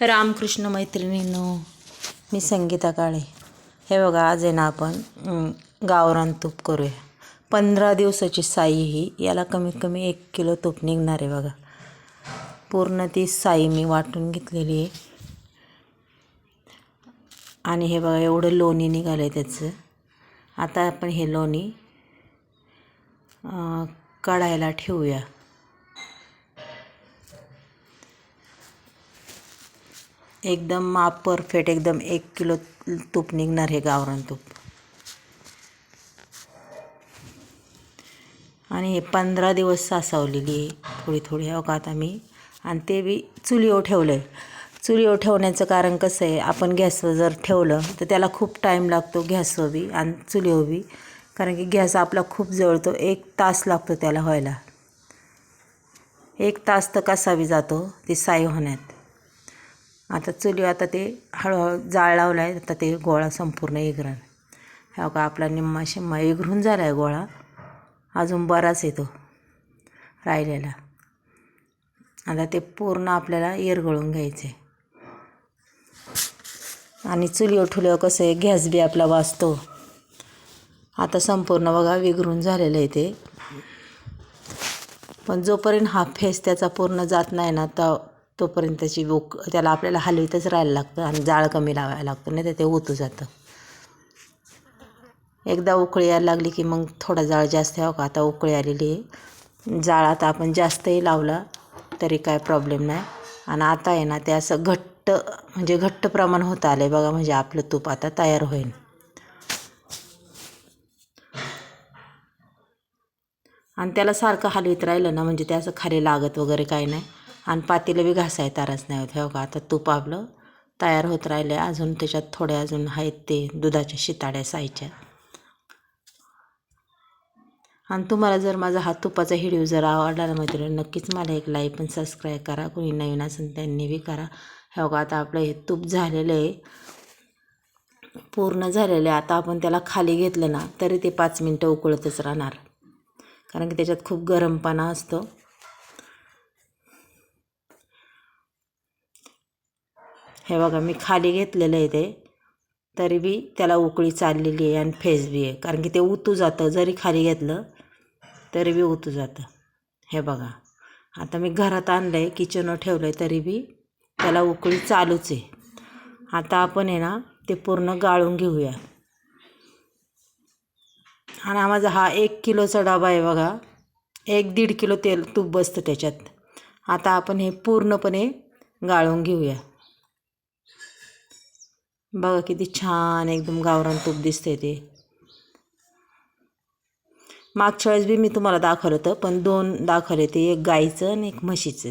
रामकृष्ण मैत्रिणींनो मी संगीता काळे. हे बघा आज आहे ना आपण गावरान तूप करूया. पंधरा दिवसाची साई ही याला कमीत कमी एक किलो तूप निघणार आहे बघा. पूर्ण ती साई मी वाटून घेतलेली आहे. आणि हे बघा एवढं लोणी निघालं आहे त्याचं. आता आपण हे लोणी काढायला ठेवूया. एकदम माप परफेक्ट एकदम एक किलो तूप निघणार हे गावरान तूप. आणि हे पंधरा दिवस सासवलेली आहे. थोडी थोडी हो का? आता मी आणि ते बी चुलीवर ठेवलं आहे चुलीवर ठेवण्याचं कारण कसं आहे आपण गॅसवर जर ठेवलं तर त्याला खूप टाईम लागतो गॅसवर बी आणि चुलीवर बी. कारण की गॅस आपला खूप जळतो एक तास लागतो त्याला व्हायला. एक तास तर कसा बी जातो ती साई होण्यात. आता चुली आता ते हळूहळू जाळ लावला आहे आता ते गोळा संपूर्ण इगरण ह्या का आपला निम्मा शिम्मा इगरून झाला आहे गोळा. अजून बराच येतो राहिलेला. आता ते पूर्ण आपल्याला इरगळून घ्यायचं आहे आणि चुलीवर ठुल्यावर कसं आहे गॅस बी आपला वाचतो. आता संपूर्ण बघा विघरून झालेलं आहे ते. पण जोपर्यंत हा फेस त्याचा पूर्ण जात नाही ना तो तोपर्यंत त्याची बोक त्याला आपल्याला हलवीतच राहायला लागतं आणि जाळ कमी लावायला लागतं नाही तर ते ओतू जातं. एकदा उकळी यायला लागली की मग थोडा जाळ जास्त यावं हो का? आता उकळी आलेली आहे. जाळ आता आपण जास्तही लावला तरी काय प्रॉब्लेम नाही. आणि आता आहे ना ते असं घट्ट म्हणजे घट्ट प्रमाण होत आलं आहे बघा म्हणजे आपलं तूप आता तयार होईल. आणि त्याला सारखं हलवीत राहिलं ना म्हणजे ते असं खाली लागत वगैरे काही नाही. आणि पातेलं बी घासाय तारच नाही होत. हो का आता तूप आपलं तयार होत राहिलं आहे अजून त्याच्यात थोडे अजून आहेत ते दुधाच्या शिताड्या सायच्या आणि तुम्हाला जर माझा हा तुपाचा व्हिडिओ जर आवडला ना मैत्रिणी नक्कीच मला एक लाईक पण सबस्क्राईब करा. कोणी नवीन असेल त्यांनी बी करा. हे बघा आता आपलं हे तूप झालेलं आहे. पूर्ण झालेलं आहे. आता आपण त्याला खाली घेतलं ना तरी ते पाच मिनटं उकळतच राहणार. कारण की त्याच्यात खूप गरमपणा असतो. हे बघा मी खाली घेतलेलं आहे ते. तरी बी त्याला उकळी चाललेली आहे आणि फेस बी आहे. कारण की ते उतू जातं जरी खाली घेतलं तरी बी उतू जातं. हे बघा. आता मी घरात आणलं आहे किचनवर ठेवलं आहे तरी बी त्याला उकळी चालूच आहे. आता आपण आहे ना ते पूर्ण गाळून घेऊया. आणि माझा हा एक किलोचा डबा आहे बघा. एक दीड किलो तेल तूप बसतं त्याच्यात. आता आपण हे पूर्णपणे गाळून घेऊया. बघा किती छान एकदम गावरान तूप दिसते ते. मागच्या वेळेस बी मी तुम्हाला दाखवलं होतं पण दोन दाखवले ते एक गाईचं आणि एक म्हशीचं.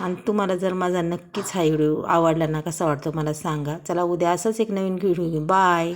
आणि तुम्हाला जर माझा नक्कीच हा व्हिडिओ आवडला ना कसा वाटतो मला सांगा. चला उद्या असंच एक नवीन व्हिडिओ घेऊ बाय!